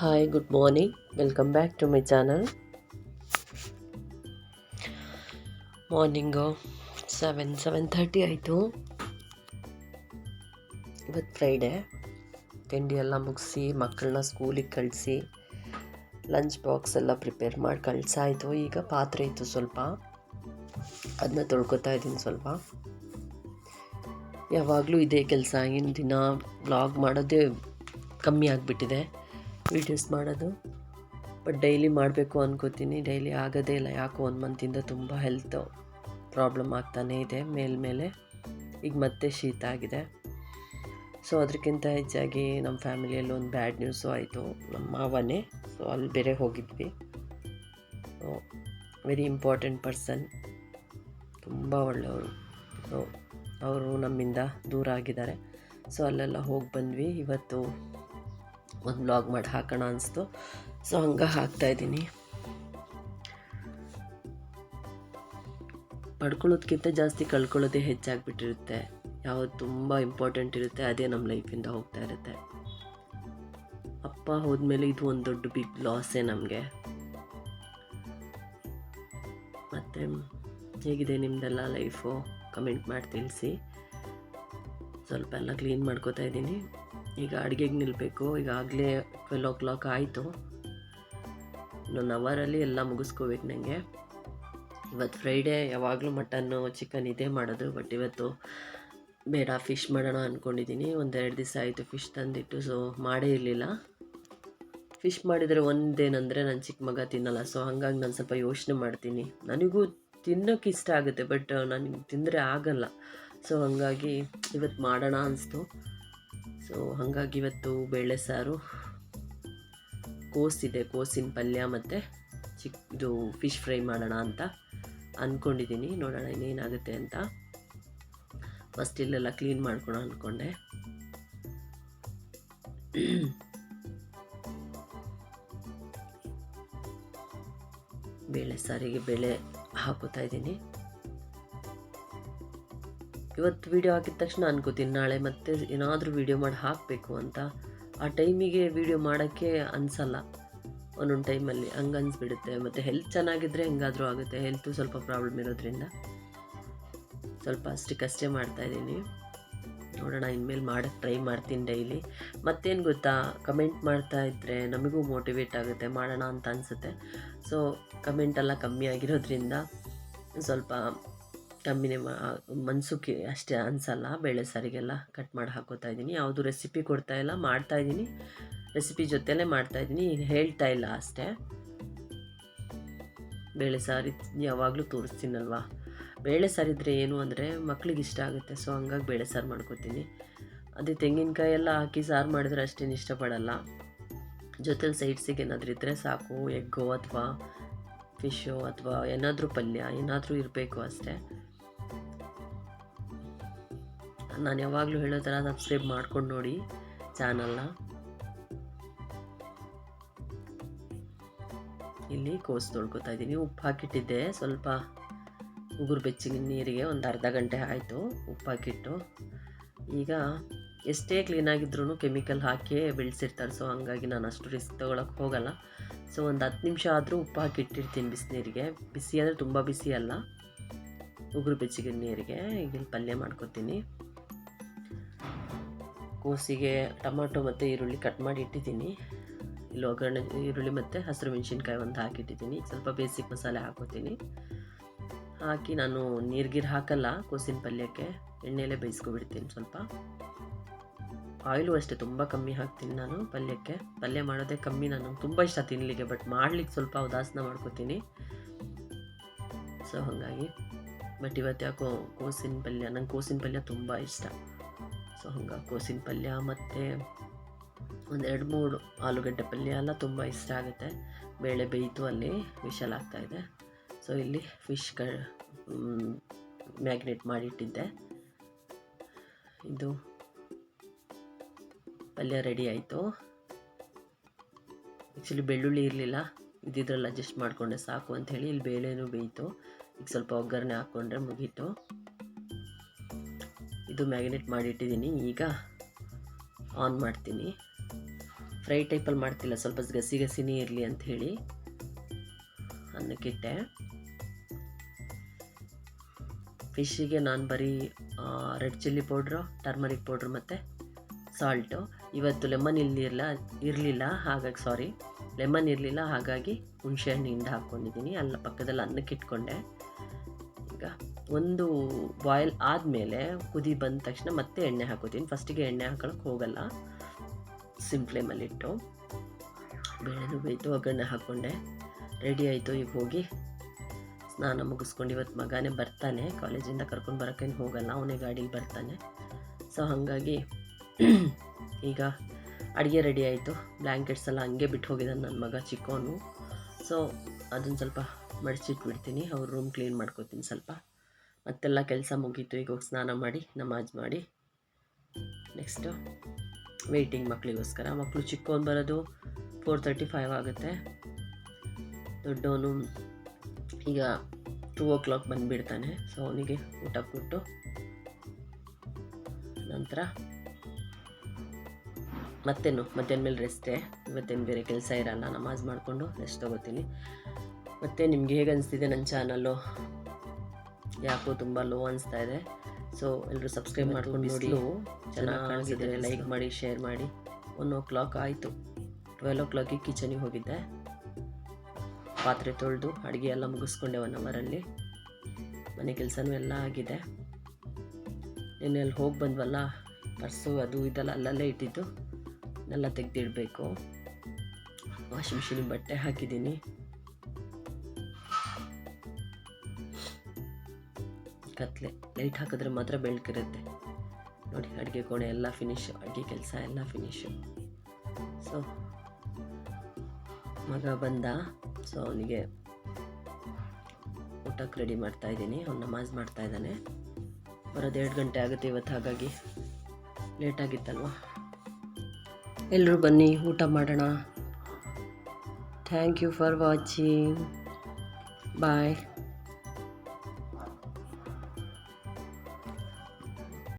Hi good morning welcome back to my channel morning seven seven thirty ಆಯಿತು. ಇವತ್ತು Friday ತಿಂಡಿ ಎಲ್ಲ ಮುಗಿಸಿ, ಮಕ್ಕಳನ್ನ ಸ್ಕೂಲಿಗೆ ಕಳಿಸಿ ಲಂಚ್ ಬಾಕ್ಸ್ ಎಲ್ಲ ಪ್ರಿಪೇರ್ ಮಾಡಿ ಕಳಿಸಾಯಿತು ಈಗ ಪಾತ್ರೆ ಇತ್ತು ಸ್ವಲ್ಪ. ಅದನ್ನ ತೊಳ್ಕೊತಾ ಇದ್ದೀನಿ ಸ್ವಲ್ಪ. ಯಾವಾಗಲೂ ಇದೇ ಕೆಲಸ. ದಿನ ವ್ಲಾಗ್ ಮಾಡೋದೇ ಕಮ್ಮಿ ಆಗಿಬಿಟ್ಟಿದೆ. ವೀಡಿಯೋಸ್ ಮಾಡೋದು? ಬಟ್ ಡೈಲಿ ಮಾಡಬೇಕು ಅನ್ಕೋತೀನಿ. ಡೈಲಿ ಆಗೋದೇ ಇಲ್ಲ. ಯಾಕೋ ಒಂದು ಮಂತಿಂದ ತುಂಬ ಹೆಲ್ತ್ ಪ್ರಾಬ್ಲಮ್ ಆಗ್ತಾನೇ ಇದೆ. ಮೇಲ್ಮೇಲೆ ಈಗ ಮತ್ತೆ ಶೀತ ಆಗಿದೆ. ಸೊ ಅದಕ್ಕಿಂತ ಹೆಚ್ಚಾಗಿ ನಮ್ಮ ಫ್ಯಾಮಿಲಿಯಲ್ಲಿ ಒಂದು ಬ್ಯಾಡ್ ನ್ಯೂಸು ಆಯಿತು. ನಮ್ಮ ಮಾವನೇ. ಸೊ ಅಲ್ಲಿ ಬೇರೆ ಹೋಗಿದ್ವಿ. ಸೊ ವೆರಿ ಇಂಪಾರ್ಟೆಂಟ್ ಪರ್ಸನ್ ತುಂಬ ಒಳ್ಳೆಯವರು. ಸೊ ಅವರು ನಮ್ಮಿಂದ ದೂರ ಆಗಿದ್ದಾರೆ. ಸೊ ಅಲ್ಲೆಲ್ಲ ಹೋಗಿ ಬಂದ್ವಿ. ಇವತ್ತು ಒಂದು ಬ್ಲಾಗ್ ಮಾಡಿ ಹಾಕೋಣ ಅನಿಸ್ತು. ಸೊ ಹಂಗೆ ಹಾಕ್ತಾಯಿದ್ದೀನಿ ಪಡ್ಕೊಳ್ಳೋದಕ್ಕಿಂತ ಜಾಸ್ತಿ ಕಳ್ಕೊಳ್ಳೋದೇ ಹೆಚ್ಚಾಗ್ಬಿಟ್ಟಿರುತ್ತೆ. ಯಾವುದು ತುಂಬ ಇಂಪಾರ್ಟೆಂಟ್ ಇರುತ್ತೆ, ಅದೇ ನಮ್ಮ ಲೈಫಿಂದ ಹೋಗ್ತಾ ಇರುತ್ತೆ. ಅಪ್ಪ ಹೋದ್ಮೇಲೆ ಇದು ಒಂದು ದೊಡ್ಡ ಬಿಗ್ ಲಾಸೇ ನಮಗೆ. ಮತ್ತು ಹೇಗಿದೆ ನಿಮ್ಮದೆಲ್ಲ ಲೈಫು ಕಮೆಂಟ್ ಮಾಡಿ ತಿಳಿಸಿ. ಸ್ವಲ್ಪ ಎಲ್ಲ ಕ್ಲೀನ್ ಮಾಡ್ಕೋತಾ ಇದ್ದೀನಿ. ಈಗ ಅಡುಗೆಗೆ ನಿಲ್ಲಬೇಕು ಈಗಾಗಲೇ ಟ್ವೆಲ್ ಓ ಕ್ಲಾಕ್ ಆಯಿತು. ಇನ್ನೊಂದು ಅವರಲ್ಲಿ ಎಲ್ಲ ಮುಗಿಸ್ಕೋಬೇಕು ನನಗೆ ಇವತ್ತು ಫ್ರೈಡೇ ಯಾವಾಗಲೂ ಮಟನ್ನು ಚಿಕನ್ ಇದೇ ಮಾಡೋದು. ಬಟ್ ಇವತ್ತು ಬೇಡ ಫಿಶ್ ಮಾಡೋಣ ಅಂದ್ಕೊಂಡಿದ್ದೀನಿ ಒಂದೆರಡು ದಿವಸ ಆಯಿತು ಫಿಶ್ ತಂದಿಟ್ಟು ಸೊ ಮಾಡೇ ಇರಲಿಲ್ಲ. ಫಿಶ್ ಮಾಡಿದರೆ ಒಂದೇನಂದರೆ ನನ್ನ ಚಿಕ್ಕ ಮಗ ತಿನ್ನಲ್ಲ. ಸೊ ಹಾಗಾಗಿ ನಾನು ಸ್ವಲ್ಪ ಯೋಚನೆ ಮಾಡ್ತೀನಿ. ನನಗೂ ತಿನ್ನೋಕೆ ಇಷ್ಟ ಆಗುತ್ತೆ ಬಟ್ ನನಗೆ ತಿಂದರೆ ಆಗಲ್ಲ. ಸೊ ಹಾಗಾಗಿ ಇವತ್ತು ಮಾಡೋಣ ಅನಿಸ್ತು. ಸೊ ಹಾಗಾಗಿ ಇವತ್ತು ಬೇಳೆ ಸಾರು ಕೋಸಿದೆ ಕೋಸಿನ ಪಲ್ಯ ಮತ್ತು ಚಿಕ್, ಇದು ಫಿಶ್ ಫ್ರೈ ಮಾಡೋಣ ಅಂತ ಅಂದ್ಕೊಂಡಿದ್ದೀನಿ ನೋಡೋಣ ಇನ್ನೇನಾಗುತ್ತೆ ಅಂತ. ಫಸ್ಟ್ ಇಲ್ಲೆಲ್ಲ ಕ್ಲೀನ್ ಮಾಡ್ಕೊಳ ಅಂದ್ಕೊಂಡೆ ಬೇಳೆ ಸಾರಿಗೆ ಬೇಳೆ ಹಾಕೋತಾ ಇದ್ದೀನಿ. ಇವತ್ತು ವೀಡಿಯೋ ಹಾಕಿದ ತಕ್ಷಣ ಅನ್ಕೋತೀನಿ ನಾಳೆ ಮತ್ತೆ ಏನಾದರೂ ವೀಡಿಯೋ ಮಾಡಿ ಹಾಕಬೇಕು ಅಂತ. ಆ ಟೈಮಿಗೆ ವೀಡಿಯೋ ಮಾಡೋಕ್ಕೆ ಅನಿಸಲ್ಲ. ಒಂದೊಂದು ಟೈಮಲ್ಲಿ ಹಂಗೆ ಅನಿಸ್ಬಿಡುತ್ತೆ. ಮತ್ತು ಹೆಲ್ತ್ ಚೆನ್ನಾಗಿದ್ದರೆ ಹೆಂಗಾದರೂ ಆಗುತ್ತೆ. ಹೆಲ್ತು ಸ್ವಲ್ಪ ಪ್ರಾಬ್ಲಮ್ ಇರೋದ್ರಿಂದ. ಸ್ವಲ್ಪ ಅಷ್ಟಕ್ಕಷ್ಟೇ ಮಾಡ್ತಾಯಿದ್ದೀನಿ ನೋಡೋಣ, ಇನ್ಮೇಲೆ ಮಾಡೋಕ್ಕೆ ಟ್ರೈ ಮಾಡ್ತೀನಿ ಡೈಲಿ ಮತ್ತೇನು ಗೊತ್ತಾ? ಕಮೆಂಟ್ ಮಾಡ್ತಾ ಇದ್ದರೆ ನಮಗೂ ಮೋಟಿವೇಟ್ ಆಗುತ್ತೆ. ಮಾಡೋಣ ಅಂತ ಅನಿಸುತ್ತೆ. ಸೊ ಕಮೆಂಟೆಲ್ಲ ಕಮ್ಮಿ ಆಗಿರೋದ್ರಿಂದ ಸ್ವಲ್ಪ ಕಮ್ಮಿನೇ ಮನ್ಸುಕ್ಕೆ ಅಷ್ಟೇ ಅನ್ಸಲ್ಲ. ಬೇಳೆ ಸಾರಿಗೆಲ್ಲ ಕಟ್ ಮಾಡಿ ಹಾಕೋತಾ ಇದ್ದೀನಿ. ಯಾವುದು ರೆಸಿಪಿ ಕೊಡ್ತಾ ಇಲ್ಲ, ಮಾಡ್ತಾ ಇದ್ದೀನಿ. ರೆಸಿಪಿ ಜೊತೆಲೇ ಮಾಡ್ತಾ ಇದ್ದೀನಿ. ಹೇಳ್ತಾ ಇಲ್ಲ ಅಷ್ಟೇ. ಬೇಳೆ ಸಾರಿ ಯಾವಾಗಲೂ ತೋರಿಸ್ತೀನಲ್ವಾ? ಬೇಳೆ ಸಾರಿದ್ರೆ ಏನು ಅಂದರೆ ಮಕ್ಳಿಗೆ ಇಷ್ಟ ಆಗುತ್ತೆ ಸೊ ಹಂಗಾಗಿ ಬೇಳೆ ಸಾರು ಮಾಡ್ಕೋತೀನಿ. ಅದೇ ತೆಂಗಿನಕಾಯಿ ಎಲ್ಲ ಹಾಕಿ ಸಾರು ಮಾಡಿದ್ರೆ ಅಷ್ಟೇನು ಇಷ್ಟಪಡಲ್ಲ. ಜೊತೆಲಿ ಸೈಡ್ಸಿಗೆ ಏನಾದರೂ ಇದ್ದರೆ ಸಾಕು. ಎಗ್ಗೋ ಅಥವಾ ಫಿಶೋ ಅಥವಾ ಏನಾದರೂ ಪಲ್ಯ ಏನಾದರೂ ಇರಬೇಕು ಅಷ್ಟೇ. ನಾನು ಯಾವಾಗಲೂ ಹೇಳೋ ಥರ ಸಬ್ಸ್ಕ್ರೈಬ್ ಮಾಡ್ಕೊಂಡು ನೋಡಿ ಚಾನಲ್ನ ಇಲ್ಲಿ ಕೋಸು ತೊಳ್ಕೊತಾ ಇದ್ದೀನಿ. ಉಪ್ಪು ಹಾಕಿಟ್ಟಿದ್ದೆ. ಸ್ವಲ್ಪ ಉಗುರು ಬೆಚ್ಚಗಿನ ನೀರಿಗೆ ಒಂದು ಅರ್ಧ ಗಂಟೆ ಆಯಿತು ಉಪ್ಪು ಹಾಕಿಟ್ಟು. ಈಗ ಎಷ್ಟೇ ಕ್ಲೀನಾಗಿದ್ರೂ ಕೆಮಿಕಲ್ ಹಾಕಿಯೇ ಬೆಳೆಸಿರ್ತಾರೆ. ಸೊ ಹಂಗಾಗಿ ನಾನು ಅಷ್ಟು ರಿಸ್ಕ್ ತೊಗೊಳಕ್ಕೆ ಹೋಗಲ್ಲ. ಸೊ ಒಂದು ಹತ್ತು ನಿಮಿಷ ಆದರೂ ಉಪ್ಪು ಹಾಕಿಟ್ಟಿರ್ತೀನಿ ಬಿಸಿನೀರಿಗೆ. ಬಿಸಿ ಅಂದರೆ ತುಂಬ ಬಿಸಿ ಅಲ್ಲ. ಉಗುರು ಬೆಚ್ಚಗಿನ ನೀರಿಗೆ. ಈಗ ಪಲ್ಯ ಮಾಡ್ಕೊತೀನಿ. ಕೋಸಿಗೆ ಟೊಮಾಟೊ ಮತ್ತು ಈರುಳ್ಳಿ ಕಟ್ ಮಾಡಿ ಇಟ್ಟಿದ್ದೀನಿ. ಇಲ್ಲಿ ಒಗ್ಗರಣೆ, ಈರುಳ್ಳಿ ಮತ್ತು ಹಸಿರು ಮೆಣಸಿನ್ಕಾಯಿ ಒಂದು ಹಾಕಿಟ್ಟಿದ್ದೀನಿ. ಸ್ವಲ್ಪ ಬೇಸಿಕ್ ಮಸಾಲೆ ಹಾಕೋತೀನಿ. ಹಾಕಿ ನಾನು ನೀರ್ಗೀರು ಹಾಕಲ್ಲ ಕೋಸಿನ ಪಲ್ಯಕ್ಕೆ ಎಣ್ಣೆಯಲ್ಲೇ ಬೇಯಿಸ್ಕೊಬಿಡ್ತೀನಿ ಸ್ವಲ್ಪ. ಆಯಿಲು ಅಷ್ಟೇ, ತುಂಬ ಕಮ್ಮಿ ಹಾಕ್ತೀನಿ ನಾನು ಪಲ್ಯಕ್ಕೆ. ಪಲ್ಯ ಮಾಡೋದೇ ಕಮ್ಮಿ, ನಾನು ತುಂಬ ಇಷ್ಟ ತಿನ್ನಲಿಕ್ಕೆ ಬಟ್ ಮಾಡ್ಲಿಕ್ಕೆ ಸ್ವಲ್ಪ ಉದಾಸನ ಮಾಡ್ಕೋತೀನಿ. ಸೊ ಹಾಗಾಗಿ ಬಟ್ ಇವತ್ತು ಯಾಕೋ ಕೋಸಿನ ಪಲ್ಯ, ನಂಗೆ ಕೋಸಿನ ಪಲ್ಯ ತುಂಬ ಇಷ್ಟ. ಸೊ ಹಂಗೆ ಕೋಸಿನ ಪಲ್ಯ ಮತ್ತು ಒಂದು ಎರಡು ಮೂರು ಆಲೂಗಡ್ಡೆ ಪಲ್ಯ ಎಲ್ಲ ತುಂಬ ಇಷ್ಟ ಆಗುತ್ತೆ. ಬೇಳೆ ಬೇಯಿತು ಅಲ್ಲಿ ವಿಶಲ್ ಆಗ್ತಾಯಿದೆ ಸೊ ಇಲ್ಲಿ ಫಿಶ್ ಕ ಮ್ಯಾಗ್ನೇಟ್ ಮಾಡಿಟ್ಟಿದ್ದೆ. ಇದು ಪಲ್ಯ ರೆಡಿ ಆಯಿತು. ಆ್ಯಕ್ಚುಲಿ ಬೆಳ್ಳುಳ್ಳಿ ಇರಲಿಲ್ಲ. ಇದ್ದಿದ್ರಲ್ಲಿ ಅಡ್ಜಸ್ಟ್ ಮಾಡಿಕೊಂಡೆ ಸಾಕು ಅಂಥೇಳಿ ಇಲ್ಲಿ ಬೇಳೆನೂ ಬೇಯಿತು. ಈಗ ಸ್ವಲ್ಪ ಒಗ್ಗರಣೆ ಹಾಕ್ಕೊಂಡ್ರೆ ಮುಗೀತು. ಇದು ಮ್ಯಾಗ್ನೆಟ್ ಮಾಡಿಟ್ಟಿದ್ದೀನಿ ಈಗ ಆನ್ ಮಾಡ್ತೀನಿ. ಫ್ರೈ ಟೈಪಲ್ಲಿ ಮಾಡ್ತಿಲ್ಲ, ಸ್ವಲ್ಪ ಗಸಿ ಗಸಿನೇ ಇರಲಿ ಅಂತ ಹೇಳಿ ಅನ್ನಕ್ಕಿಟ್ಟೆ. ಫಿಶ್ಶಿಗೆ ನಾನು ಬರೀ red chilli powder turmeric powder ಮತ್ತು ಸಾಲ್ಟು ಇವತ್ತು ಲೆಮನ್ ಇರಲಿಲ್ಲ ಇರಲಿಲ್ಲ, ಹಾಗಾಗಿ ಸಾರಿ ಲೆಮನ್ ಇರಲಿಲ್ಲ, ಹಾಗಾಗಿ ಹುಣಸೆಹಣ್ಣು ಹಿಂಡಿ ಹಾಕ್ಕೊಂಡಿದ್ದೀನಿ ಅಲ್ಲ, ಪಕ್ಕದಲ್ಲಿ ಅನ್ನಕ್ಕೆ ಇಟ್ಕೊಂಡೆ ಈಗ ಒಂದು ಬಾಯ್ಲ್ ಆದಮೇಲೆ ಕುದಿ ಬಂದ ತಕ್ಷಣ ಮತ್ತೆ ಎಣ್ಣೆ ಹಾಕೋತೀನಿ. ಫಸ್ಟಿಗೆ ಎಣ್ಣೆ ಹಾಕೊಳಕ್ಕೆ ಹೋಗಲ್ಲ. ಸಿಮ್ ಫ್ಲೇಮಲ್ಲಿಟ್ಟು ಬೇಳೆನೂ ಬೇಯ್ತು, ಒಗ್ಗರಣೆ ಹಾಕ್ಕೊಂಡೆ ರೆಡಿ ಆಯಿತು ಈಗ ಹೋಗಿ. ಸ್ನಾನ ಮುಗಿಸ್ಕೊಂಡು ಇವತ್ತು ಮಗನೇ ಬರ್ತಾನೆ. ಕಾಲೇಜಿಂದ ಕರ್ಕೊಂಡು ಬರೋಕ್ಕೇನು ಹೋಗಲ್ಲ. ಅವನೇ ಗಾಡಿಗೆ ಬರ್ತಾನೆ. ಸೊ ಹಾಗಾಗಿ ಈಗ ಅಡುಗೆ ರೆಡಿ ಆಯಿತು. ಬ್ಲ್ಯಾಂಕೆಟ್ಸ್ ಎಲ್ಲ ಹಂಗೆ ಬಿಟ್ಟು ಹೋಗಿದ್ದಾನೆ ನನ್ನ ಮಗ ಚಿಕ್ಕವನು ಸೊ ಅದನ್ನು ಸ್ವಲ್ಪ ಮಡಿಸಿಟ್ಬಿಡ್ತೀನಿ ಅವ್ರ ರೂಮ್ ಕ್ಲೀನ್ ಮಾಡ್ಕೋತೀನಿ ಸ್ವಲ್ಪ. ಮತ್ತೆಲ್ಲ ಕೆಲಸ ಮುಗೀತು. ಈಗ ಸ್ನಾನ ಮಾಡಿ, ನಮಾಜ್ ಮಾಡಿ. ನೆಕ್ಸ್ಟು ವೆಯ್ಟಿಂಗ್ ಮಕ್ಕಳಿಗೋಸ್ಕರ ಮಕ್ಕಳು ಚಿಕ್ಕವನು ಬರೋದು ಫೋರ್ ತರ್ಟಿ ಫೈವ್ ಆಗುತ್ತೆ. ದೊಡ್ಡವನು ಈಗ ಟೂ ಓ ಕ್ಲಾಕ್ ಬಂದುಬಿಡ್ತಾನೆ. ಸೊ ಅವನಿಗೆ ಊಟ ಕೊಟ್ಟು ನಂತರ ಮತ್ತೇನು? ಮಧ್ಯಾಹ್ನ ಮೇಲೆ ರೆಸ್ಟೇ ಇವತ್ತೇನು ಬೇರೆ ಕೆಲಸ ಇರಲ್ಲ. ನಮಾಜ್ ಮಾಡಿಕೊಂಡು ರೆಸ್ಟ್ ತೊಗೋತೀನಿ. ಮತ್ತು ನಿಮ್ಗೆ ಹೇಗೆ ಅನಿಸ್ತಿದೆ ನನ್ನ ಚಾನಲ್ಲು ಯಾಕೋ ತುಂಬ ಲೋ ಅನಿಸ್ತಾ ಇದೆ. ಸೊ ಎಲ್ಲರೂ ಸಬ್ಸ್ಕ್ರೈಬ್ ಮಾಡ್ಕೊಂಡು ನೋಡಿ. ಚೆನ್ನಾಗಿ ಕಾಣಿಸಿದ್ರೆ ಲೈಕ್ ಮಾಡಿ ಶೇರ್ ಮಾಡಿ. ಒನ್ ಓ ಕ್ಲಾಕ್ ಆಯಿತು ಟ್ವೆಲ್ ಓ ಕ್ಲಾಕಿಗೆ ಕಿಚನಿಗೆ ಹೋಗಿದ್ದೆ. ಪಾತ್ರೆ ತೊಳೆದು ಅಡುಗೆ ಎಲ್ಲ ಮುಗಿಸ್ಕೊಂಡೆ ಒನ್ ಅವರಲ್ಲಿ ಮನೆ ಕೆಲಸನೂ ಎಲ್ಲ ಆಗಿದೆ. ನಿನ್ನೆ ಅಲ್ಲಿ ಹೋಗಿ ಬಂದ್ವಲ್ಲ ಪರ್ಸು ಅದು ಇದೆಲ್ಲ ಅಲ್ಲಲ್ಲೇ ಇಟ್ಟಿದ್ದು. ಎಲ್ಲ ತೆಗೆದಿಡಬೇಕು. ವಾಷಿಂಗ್ ಮಿಷಿನಿಗೆ ಬಟ್ಟೆ ಹಾಕಿದ್ದೀನಿ. ಕತ್ಲೆ. ಲೈಟ್ ಹಾಕಿದ್ರೆ ಮಾತ್ರ ಬೆಳಕಿರುತ್ತೆ. ನೋಡಿ, ಅಡುಗೆ ಕೋಣೆ ಎಲ್ಲ ಫಿನಿಶು ಅಡುಗೆ ಕೆಲಸ ಎಲ್ಲ ಫಿನಿಶು ಸೊ ಮಗ ಬಂದ. ಸೊ ಅವನಿಗೆ ಊಟಕ್ಕೆ ರೆಡಿ ಮಾಡ್ತಾ ಇದ್ದೀನಿ. ಅವ್ನು ನಮಾಜ್ ಮಾಡ್ತಾ ಇದ್ದಾನೆ. ಬರೋದು ಎರಡು ಗಂಟೆ ಆಗುತ್ತೆ ಇವತ್ತು, ಹಾಗಾಗಿ ಲೇಟ್ ಆಗಿತ್ತಲ್ವ? ಎಲ್ಲರೂ ಬನ್ನಿ, ಊಟ ಮಾಡೋಣ. Thank you for watching bye